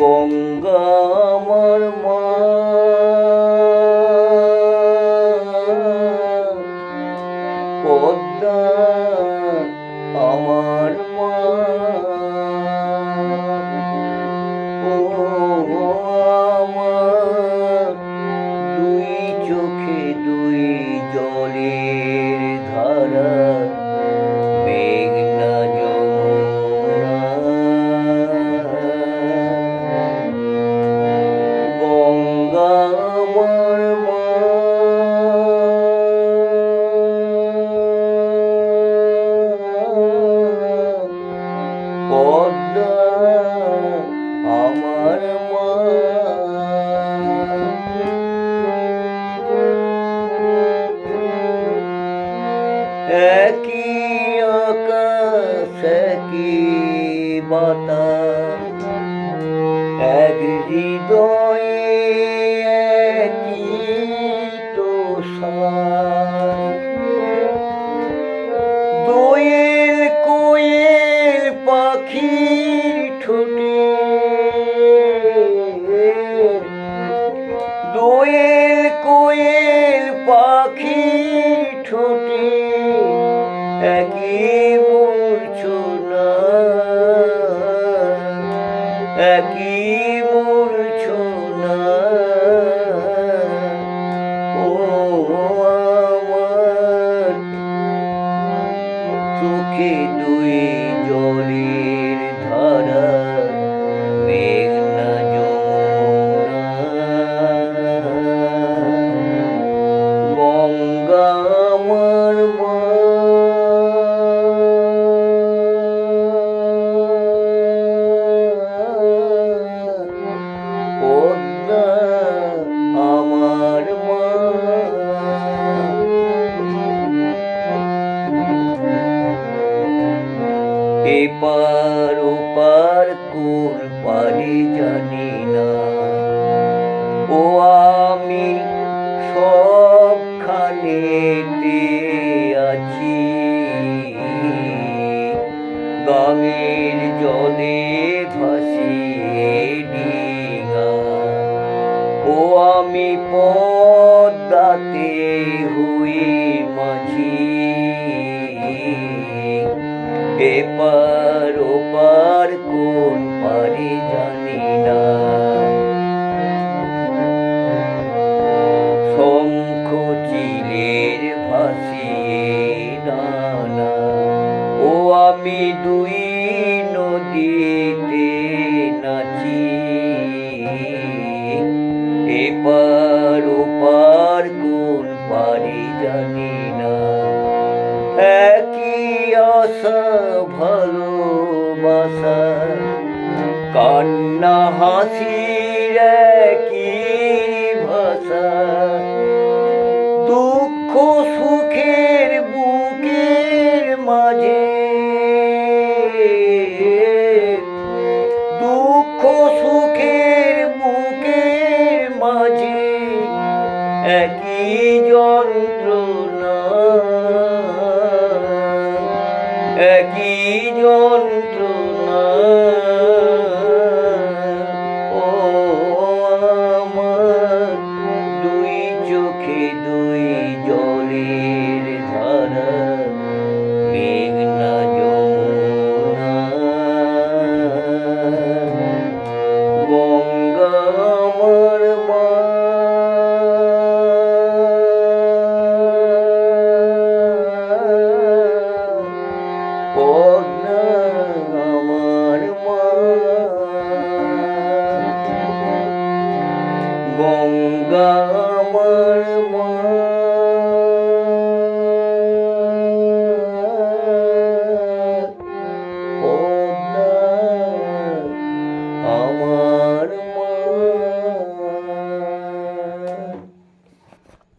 গঙ্গা আমার মা। পদ্মা আমার দুই চোখে দুই জলের আকাশ একই বাতাস এক হৃদয়ে একই তো দোয়েল কোয়েল পাখির একই মূর্ছনা। ও আমার দুই জলের এপার ওপার কোন পারে জানি না। ও আমি সবখানেতে আছি। গাঙের জলে ভাসিয়ে ডিঙা। ও আমি পদ্মাতে হই এপার ওপার কোন পারে জানি না। শঙ্খ চিলের ভাসিয়ে নানা, ও আমি দুই নদীতে নাচি। এপার ওপার কোন পারে জানি না। একই আশা ভালোবাসা কান্না হাসির একই ভাষা দুঃখ সুখের বুকের মাঝে। দুঃখ সুখের বুকের মাঝে একই যন্ত্রণা গঙ্গা আমার মা। পদ্মা আমার মা। গঙ্গা